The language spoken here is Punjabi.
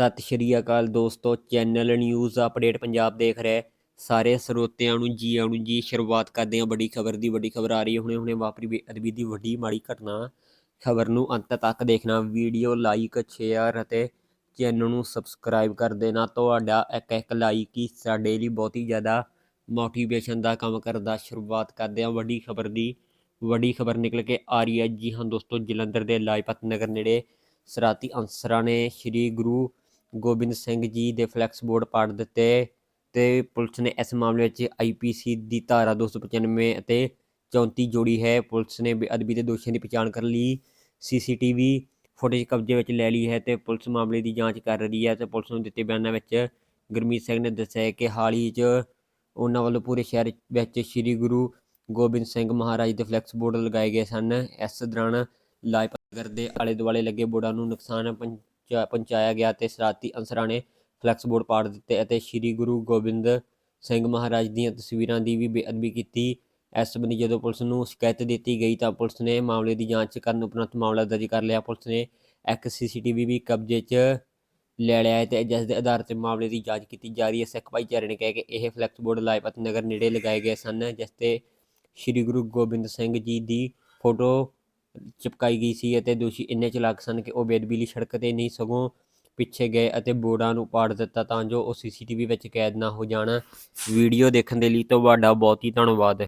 ਸਤਿ ਸ਼੍ਰੀ ਅਕਾਲ ਦੋਸਤੋ, ਚੈਨਲ ਨਿਊਜ਼ ਅਪਡੇਟ ਪੰਜਾਬ ਦੇਖ ਰਹੇ। ਸਾਰੇ ਸਰੋਤਿਆਂ ਨੂੰ ਜੀ ਆਇਆਂ ਨੂੰ ਜੀ, ਸ਼ੁਰੂਆਤ ਕਰਦੇ ਹਾਂ ਵੱਡੀ ਖਬਰ ਦੀ। ਵੱਡੀ ਖਬਰ ਆ ਰਹੀ ਹੈ, ਹੁਣੇ ਹੁਣੇ ਵਾਪਰੀ ਬੇਅਦਬੀ ਦੀ ਵੱਡੀ ਮਾੜੀ ਘਟਨਾ। ਖਬਰ ਨੂੰ ਅੰਤ ਤੱਕ ਦੇਖਣਾ, ਵੀਡੀਓ ਲਾਈਕ ਸ਼ੇਅਰ ਅਤੇ ਚੈਨਲ ਨੂੰ ਸਬਸਕ੍ਰਾਈਬ ਕਰ ਦੇਣਾ। ਤੁਹਾਡਾ ਇੱਕ ਇੱਕ ਲਾਈਕ ਹੀ ਸਾਡੇ ਲਈ ਬਹੁਤ ਹੀ ਜ਼ਿਆਦਾ ਮੋਟੀਵੇਸ਼ਨ ਦਾ ਕੰਮ ਕਰਦਾ। ਸ਼ੁਰੂਆਤ ਕਰਦੇ ਹਾਂ ਵੱਡੀ ਖਬਰ ਦੀ। ਵੱਡੀ ਖਬਰ ਨਿਕਲ ਕੇ ਆ ਰਹੀ ਹੈ। ਜੀ ਹਾਂ ਦੋਸਤੋ, ਜਲੰਧਰ ਦੇ ਲਾਜਪਤ ਨਗਰ ਨੇੜੇ ਸਰਾਤੀ ਅਨਸਰਾਂ ਨੇ ਸ੍ਰੀ ਗੁਰੂ ਗੋਬਿੰਦ ਸਿੰਘ ਜੀ ਦੇ ਫਲੈਕਸ ਬੋਰਡ ਪਾੜ ਦਿੱਤੇ ਤੇ ਪੁਲਿਸ ਨੇ ਇਸ ਮਾਮਲੇ ਵਿੱਚ ਆਈਪੀਸੀ ਦੀ ਧਾਰਾ 295 ਅਤੇ 34 ਜੋੜੀ ਹੈ। ਪੁਲਿਸ ਨੇ ਬੇਅਦਬੀ ਦੇ ਦੋਸ਼ੀਆਂ ਦੀ ਪਛਾਣ ਕਰਨ ਲਈ ਸੀਸੀਟੀਵੀ ਫੁਟੇਜ ਕਬਜ਼ੇ ਵਿੱਚ ਲੈ ਲਈ ਹੈ ਤੇ ਪੁਲਿਸ ਮਾਮਲੇ ਦੀ ਜਾਂਚ ਕਰ ਰਹੀ ਹੈ ਤੇ ਪੁਲਿਸ ਨੂੰ ਦਿੱਤੇ ਬਿਆਨਾਂ ਵਿੱਚ ਗੁਰਮੀਤ ਸਿੰਘ ਨੇ ਦੱਸਿਆ ਹੈ ਕਿ ਹਾਲ ਹੀ 'ਚ ਉਹਨਾਂ ਵੱਲੋਂ ਪੂਰੇ ਸ਼ਹਿਰ ਵਿੱਚ ਸ੍ਰੀ ਗੁਰੂ ਗੋਬਿੰਦ ਸਿੰਘ ਮਹਾਰਾਜ ਦੇ ਫਲੈਕਸ ਬੋਰਡ ਲਗਾਏ ਗਏ ਸਨ। ਇਸ ਦੌਰਾਨ ਲਾਜਪਤ ਦੇ ਆਲੇ ਦੁਆਲੇ ਲੱਗੇ ਬੋਰਡਾਂ ਨੂੰ ਨੁਕਸਾਨ ਪਹੁੰਚਾ- ਪਹੁੰਚਾਇਆ ਗਿਆ ਤੇ ਸਰਾਤੀ ਅਨਸਰਾਂ ਨੇ ਫਲੈਕਸ ਬੋਰਡ ਪਾੜ ਦਿੱਤੇ ਅਤੇ ਸ੍ਰੀ ਗੁਰੂ ਗੋਬਿੰਦ ਸਿੰਘ ਮਹਾਰਾਜ ਦੀਆਂ ਤਸਵੀਰਾਂ ਦੀ ਵੀ ਬੇਅਦਬੀ ਕੀਤੀ। ਇਸ ਸੰਬੰਧੀ ਜਦੋਂ ਪੁਲਿਸ ਨੂੰ ਸ਼ਿਕਾਇਤ ਦਿੱਤੀ ਗਈ ਤਾਂ ਪੁਲਿਸ ਨੇ ਮਾਮਲੇ ਦੀ ਜਾਂਚ ਕਰਨ ਉਪਰੰਤ ਮਾਮਲਾ ਦਰਜ ਕਰ ਲਿਆ। ਪੁਲਿਸ ਨੇ ਇੱਕ ਸੀਸੀਟੀਵੀ ਵੀ ਕਬਜ਼ੇ 'ਚ ਲੈ ਲਿਆ ਹੈ ਤੇ ਜਿਸ ਦੇ ਆਧਾਰ ਤੇ ਮਾਮਲੇ ਦੀ ਜਾਂਚ ਕੀਤੀ ਜਾ ਰਹੀ ਹੈ। ਸਿੱਖ ਭਾਈਚਾਰੇ ਨੇ ਕਿਹਾ ਕਿ ਇਹ ਫਲੈਕਸ ਬੋਰਡ ਲਾਜਪਤ ਨਗਰ ਨੇੜੇ ਲਗਾਏ ਗਏ ਸਨ, ਜਿਸ ਤੇ ਸ੍ਰੀ ਗੁਰੂ ਗੋਬਿੰਦ ਸਿੰਘ ਜੀ ਦੀ ਫੋਟੋ ਚਿਪਕਾਈ ਗਈ ਸੀ ਅਤੇ ਦੋਸ਼ੀ ਇੰਨੇ ਚਲਾਕ ਸਨ ਕਿ ਉਹ ਬੇਦਬੀ ਲਈ ਸੜਕ ਤੇ ਨਹੀਂ ਸਗੋਂ ਪਿੱਛੇ ਗਏ ਅਤੇ ਬੋਰਡਾਂ ਨੂੰ ਪਾੜ ਦਿੱਤਾ ਤਾਂ ਜੋ ਉਹ ਸੀਸੀਟੀਵੀ ਵਿੱਚ ਕੈਦ ਨਾ ਹੋ ਜਾਣ। ਵੀਡੀਓ ਦੇਖਣ ਦੇ ਲਈ ਤੁਹਾਡਾ ਬਹੁਤ ਹੀ ਧੰਨਵਾਦ।